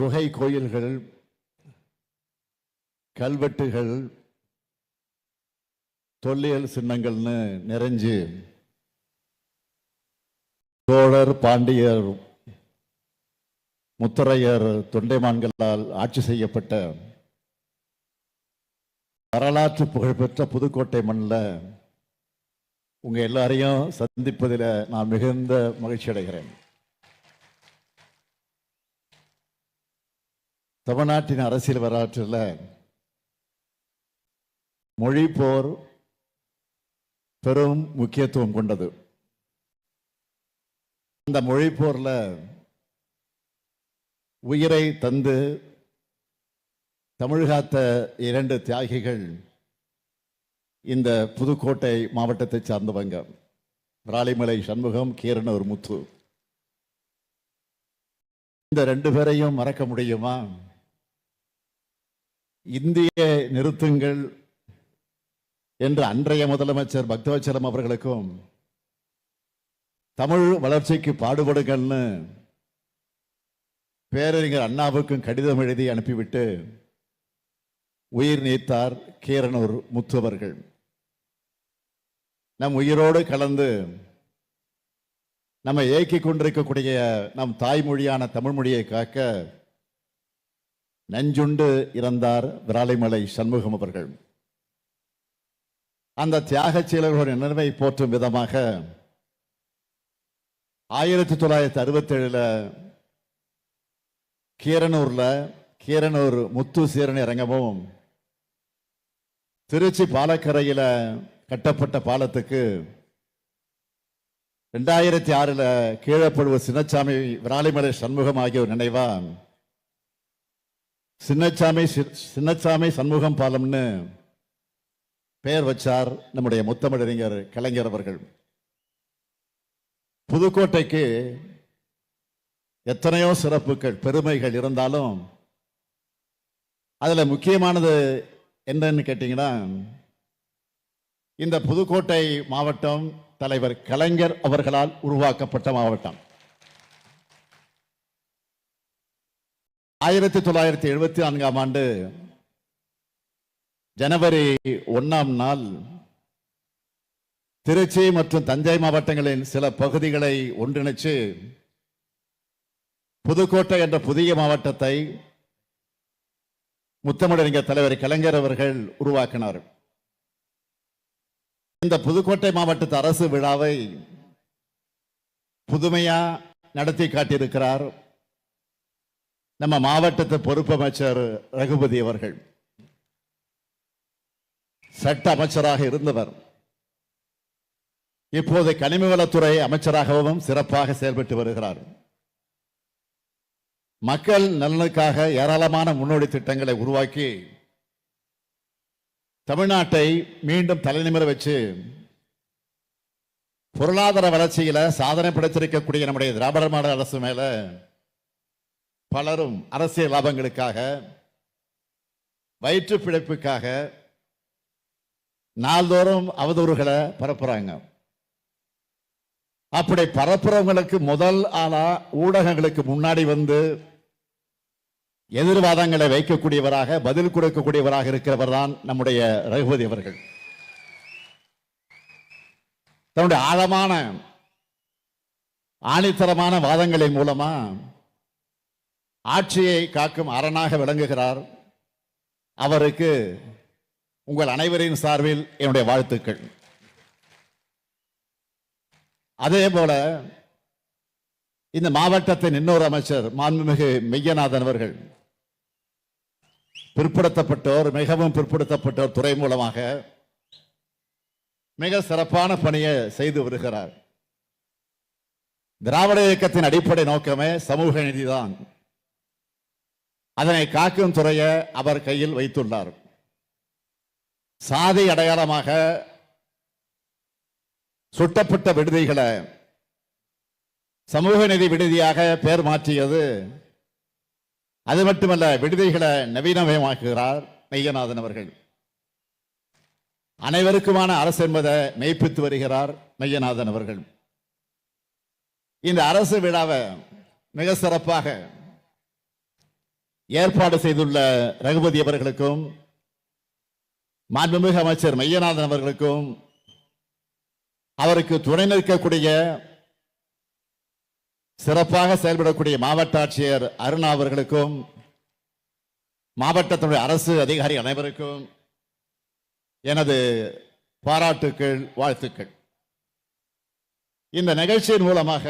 குகை கோயில்கள் கல்வெட்டுகள் தொல்லியல் சின்னங்கள்னு நிறைஞ்சு சோழர் பாண்டியர் முத்தரையர் தொண்டைமான்களால் ஆட்சி செய்யப்பட்ட வரலாற்று புகழ்பெற்ற புதுக்கோட்டை மண்ணில் உங்கள் எல்லாரையும் சந்திப்பதில் நான் மிகுந்த மகிழ்ச்சி அடைகிறேன் தமிழ்நாட்டின் அரசியல் வரலாற்றில் மொழி போர் பெரும் முக்கியத்துவம் கொண்டது. அந்த மொழி போரில் உயிரை தந்து தமிழ்காத்த இரண்டு தியாகிகள் இந்த புதுக்கோட்டை மாவட்டத்தை சார்ந்தவங்க. ராளிமலை சண்முகம் கீரனூர் முத்து. இந்த ரெண்டு பேரையும் மறக்க முடியுமா? இந்திய நிறுத்துங்கள் என்று அன்றைய முதலமைச்சர் பக்தவச்சலம் அவர்களுக்கும் தமிழ் வளர்ச்சிக்கு பாடுபடுங்கள்னு பேரறிஞர் அண்ணாவுக்கும் கடிதம் எழுதி அனுப்பிவிட்டு உயிர் நீத்தார் கீரனூர் முத்துவர்கள். நம் உயிரோடு கலந்து நம்ம ஏக்கிக் கொண்டிருக்கக்கூடிய நம் தாய்மொழியான தமிழ் மொழியை காக்க நஞ்சுண்டு இறந்தார் விராலிமலை சண்முகம் அவர்கள். அந்த தியாகச் செயலர்களுடைய நினைவை போற்றும் விதமாக ஆயிரத்தி தொள்ளாயிரத்தி அறுபத்தேழுல கீரனூர்ல கீரனூர் முத்து சீரன் இறங்கவும் திருச்சி பாலக்கரையில் கட்டப்பட்ட பாலத்துக்கு ரெண்டாயிரத்தி ஆறுல கீழப்படுவ சின்னச்சாமி விராலிமலை சண்முகம் ஆகியோர் நினைவா சின்னச்சாமி சி- சின்னச்சாமி சண்முகம் பாலம்னு பெயர் வச்சார் நம்முடைய முத்தமிழறிஞர் கலைஞர் அவர்கள். புதுக்கோட்டைக்கு எத்தனையோ சிறப்புகள் பெருமைகள் இருந்தாலும் அதில் முக்கியமானது என்னன்னு கேட்டிங்கன்னா இந்த புதுக்கோட்டை மாவட்டம் தலைவர் கலைஞர் அவர்களால் உருவாக்கப்பட்ட மாவட்டம். ஆயிரத்தி தொள்ளாயிரத்தி எழுபத்தி நான்காம் ஆண்டு ஜனவரி ஒன்னாம் நாள் திருச்சி மற்றும் தஞ்சை மாவட்டங்களின் சில பகுதிகளை ஒன்றிணைச்சு புதுக்கோட்டை என்ற புதிய மாவட்டத்தை முத்தமிழறிஞர் தலைவர் கலைஞர் அவர்கள் உருவாக்கினார். இந்த புதுக்கோட்டை மாவட்டத்து அரசு விழாவை புதுமையா நடத்தி காட்டியிருக்கிறார். நம்ம மாவட்டத்து பொறுப்பு அமைச்சர் ரகுபதி அவர்கள். சட்ட அமைச்சராக இருந்தவர். இப்போது கனிமவளத்துறை அமைச்சராகவும் சிறப்பாக செயல்பட்டு வருகிறார். மக்கள் நலனுக்காக ஏராளமான முன்னோடி திட்டங்களை உருவாக்கி தமிழ்நாட்டை மீண்டும் தலைநிமிர வச்சு பொருளாதார வளர்ச்சியில சாதனை படைத்திருக்கக்கூடிய நம்முடைய திராவிட மாடல் அரசு மேல பலரும் அரசியல் லாபங்களுக்காக வயிற்று பிழைப்புக்காக நாள்தோறும் அவதூறுகளை பரப்புறாங்க. அப்படி பரப்புறவங்களுக்கு முதல் ஆளா ஊடகங்களுக்கு முன்னாடி வந்து எதிர்வாதங்களை வைக்கக்கூடியவராக பதில் கொடுக்கக்கூடியவராக இருக்கிறவர் தான் நம்முடைய ரகுபதி அவர்கள். தன்னுடைய ஆழமான ஆணித்தரமான வாதங்களின் மூலமா ஆட்சியை காக்கும் அரணாக விளங்குகிறார். அவருக்கு உங்கள் அனைவரின் சார்பில் என்னுடைய வாழ்த்துக்கள். அதே போல இந்த மாவட்டத்தின் இன்னொரு அமைச்சர் மாண்புமிகு மெய்யநாதன் அவர்கள் பிற்படுத்தப்பட்டோர் மிகவும் பிற்படுத்தப்பட்டோர் துறை மூலமாக மிக சிறப்பான பணியை செய்து வருகிறார். திராவிட இயக்கத்தின் அடிப்படை நோக்கமே சமூக நீதிதான். அதனை காக்கும் துறையை அவர் கையில் வைத்துள்ளார். சாதி அடையாளமாக சுட்டப்பட்ட விடுதிகளை சமூக நிதி விடுதியாக பெயர் மாற்றியது. அது மட்டுமல்ல விடுதிகளை நவீனமயமாக்குகிறார் மெய்யநாதன் அவர்கள். அனைவருக்குமான அரசு என்பதை மெய்ப்பித்து வருகிறார் மெய்யநாதன் அவர்கள். இந்த அரசு விழாவை மிக சிறப்பாக ஏற்பாடு செய்துள்ள ரகுபதி அவர்களுக்கும் மாண்புமிகு அமைச்சர் மையநாதன் அவர்களுக்கும் அவருக்கு துணை நிற்கக்கூடிய சிறப்பாக செயல்படக்கூடிய மாவட்ட ஆட்சியர் அருணா அவர்களுக்கும் மாவட்டத்தினுடைய அரசு அதிகாரி அனைவருக்கும் எனது பாராட்டுக்கள் வாழ்த்துக்கள். இந்த நிகழ்ச்சியின் மூலமாக